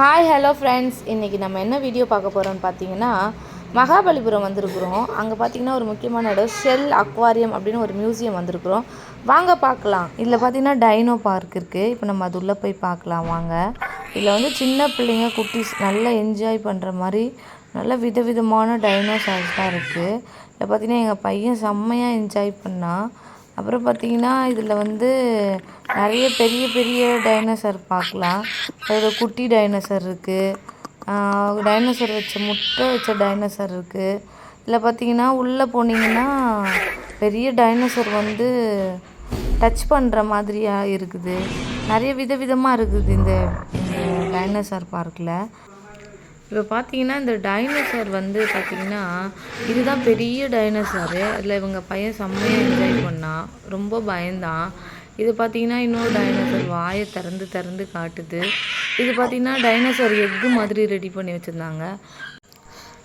Hi hello friends இன்றைக்கி நம்ம என்ன வீடியோ பார்க்க போகிறோம்னு பார்த்தீங்கன்னா மகாபலிபுரம் வந்திருக்கிறோம். அங்கே பார்த்தீங்கன்னா ஒரு முக்கியமான இடம் ஷெல் அக்வாரியம் அப்படின்னு ஒரு மியூசியம் வந்திருக்கிறோம். வாங்க பார்க்கலாம். இதில் பார்த்தீங்கன்னா டைனோ பார்க் இருக்குது இப்போ நம்ம அது உள்ளே போய் பார்க்கலாம். வாங்க. இதில் வந்து சின்ன பிள்ளைங்க குட்டீஸ் நல்லா என்ஜாய் பண்ணுற மாதிரி நல்ல விதவிதமான டைனோசார்ஸ் தான் இருக்குது இதில் பார்த்தீங்கன்னா எங்கள் பையன் செம்மையாக என்ஜாய் பண்ணான். அப்புறம் பார்த்தீங்கன்னா இதில் வந்து நிறைய பெரிய பெரிய டைனோசர் பார்க்கலாம். அதோட குட்டி டைனோசர் இருக்குது டைனோசர் வச்ச முட்டை வச்ச டைனோசர் இருக்குது இதில் பார்த்தீங்கன்னா உள்ளே போனீங்கன்னா பெரிய டைனோசர் வந்து டச் பண்ணுற மாதிரியாக இருக்குது. நிறைய விதவிதமாக இருக்குது இந்த இந்த டைனோசர் பார்க்கில் இப்போ பார்த்தீங்கன்னா இந்த டைனோசர் வந்து பார்த்தீங்கன்னா இதுதான் பெரிய டைனோசரு அதில் இவங்க பையன் செம்மையாக என்ஜாய் பண்ணான் ரொம்ப பயந்தான். இது பார்த்தீங்கன்னா இன்னொரு டைனோசர் வாயை திறந்து திறந்து காட்டுது. இது பார்த்தீங்கன்னா டைனோசர் எக்கு மாதிரி ரெடி பண்ணி வச்சுருந்தாங்க.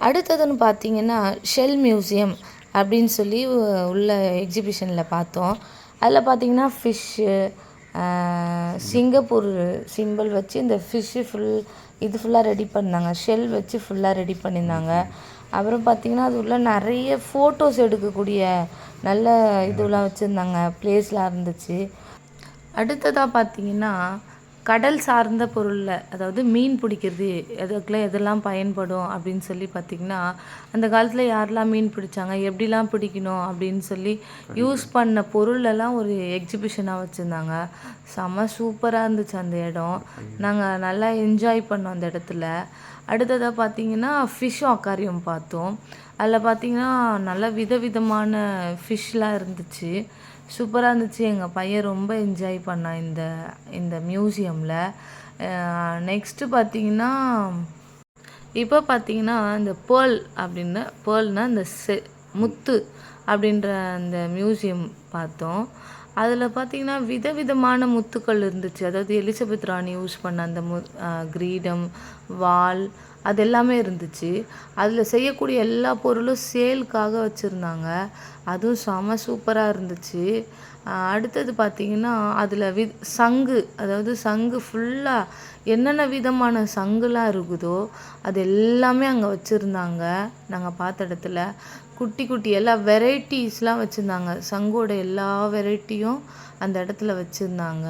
அடுத்ததுன்னு பார்த்தீங்கன்னா ஷெல் மியூசியம் அப்படின்னு சொல்லி உள்ள எக்ஸிபிஷனில் பார்த்தோம். அதில் பார்த்தீங்கன்னா ஃபிஷ்ஷு சிங்கப்பூர் சிம்பிள் வச்சு இந்த ஃபிஷ்ஷு ஃபுல் இது ஃபுல்லாக ரெடி பண்ணாங்க. ஷெல் வச்சு ஃபுல்லாக ரெடி பண்ணியிருந்தாங்க. அப்புறம் பார்த்திங்கன்னா அது உள்ள நிறைய ஃபோட்டோஸ் எடுக்கக்கூடிய நல்ல இதுலாம் வச்சுருந்தாங்க. ப்ளேஸ்லாம் இருந்துச்சு. அடுத்ததாக பார்த்தீங்கன்னா கடல் சார்ந்த பொருளில் அதாவது மீன் பிடிக்கிறது அதுக்குலாம் எதெல்லாம் பயன்படும் அப்படின்னு சொல்லி பார்த்தீங்கன்னா அந்த காலத்தில் யாரெல்லாம் மீன் பிடிச்சாங்க எப்படிலாம் பிடிக்கணும் அப்படின்னு சொல்லி யூஸ் பண்ண பொருளெல்லாம் ஒரு எக்ஸிபிஷனாக வச்சுருந்தாங்க. செம சூப்பராக இருந்துச்சு அந்த இடம். நாங்கள் நல்லா என்ஜாய் பண்ணோம் அந்த இடத்துல. அடுத்ததாக பார்த்தீங்கன்னா ஃபிஷ் அக்காரியம் பார்த்தோம். அதில் பார்த்தீங்கன்னா நல்ல விதவிதமான ஃபிஷ்லாம் இருந்துச்சு. சூப்பராக இருந்துச்சு. எங்கள் பையன் ரொம்ப என்ஜாய் பண்ணான் இந்த இந்த மியூசியமில் நெக்ஸ்ட்டு பார்த்தீங்கன்னா இப்போ பார்த்தீங்கன்னா இந்த பேர்ல் அப்படின்னு பேர்ல்னால் இந்த செ முத்து. அப்படின்ற அந்த மியூசியம் பார்த்தோம். அதில் பார்த்தீங்கன்னா விதவிதமான முத்துக்கள் இருந்துச்சு. அதாவது எலிசபெத் ராணி யூஸ் பண்ண அந்த மு கிரீடம் வால் அது எல்லாமே இருந்துச்சு. அதில் செய்யக்கூடிய எல்லா பொருளும் சேலுக்காக வச்சுருந்தாங்க. அதுவும் செம சூப்பராக இருந்துச்சு. அடுத்தது பார்த்திங்கன்னா அதில் வி சங்கு. அதாவது சங்கு ஃபுல்லாக என்னென்ன விதமான சங்குலாம் இருக்குதோ அது எல்லாமே அங்கே வச்சுருந்தாங்க. நாங்கள் பார்த்த இடத்துல குட்டி குட்டி எல்லா வெரைட்டிஸ்லாம் வச்சுருந்தாங்க. சங்கோட எல்லா வெரைட்டியும் அந்த இடத்துல வச்சுருந்தாங்க.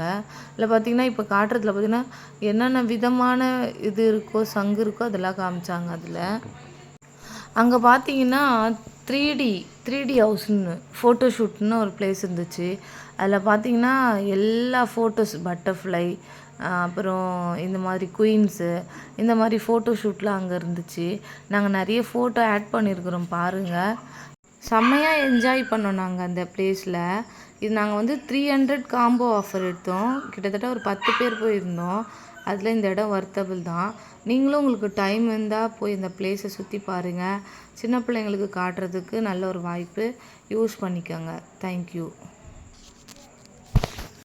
இல்லை பார்த்தீங்கன்னா இப்போ காட்டுறதுல பார்த்தீங்கன்னா என்னென்ன விதமான இது இருக்கோ சங்கு இருக்கோ அதெல்லாம் காமிச்சாங்க அதில். அங்கே பார்த்தீங்கன்னா த்ரீ டி த்ரீ டி ஹவுஸ்னு ஃபோட்டோ ஷூட்னு ஒரு பிளேஸ் இருந்துச்சு. அதில் பார்த்தீங்கன்னா எல்லா ஃபோட்டோஸ் பட்டர்ஃப்ளை அப்புறம் இந்த மாதிரி குயின்ஸு இந்த மாதிரி ஃபோட்டோ ஷூட்லாம் அங்கே இருந்துச்சு. நாங்கள் நிறைய ஃபோட்டோ ஆட் பண்ணியிருக்கிறோம் பாருங்கள் செம்மையாக என்ஜாய் பண்ணோம் நாங்கள் அந்த பிளேஸில் இது நாங்கள் வந்து த்ரீ ஹண்ட்ரட் காம்போ ஆஃபர் எடுத்தோம். கிட்டத்தட்ட ஒரு பத்து பேர் போயிருந்தோம். அதில் இந்த இடம் வர்த்தபிள் தான். நீங்களும் உங்களுக்கு டைம் இருந்தால் போய் இந்த பிளேஸை சுற்றி பாருங்கள் சின்ன பிள்ளைங்களுக்கு காட்டுறதுக்கு நல்ல ஒரு வாய்ப்பு. யூஸ் பண்ணிக்கோங்க. தேங்க்யூ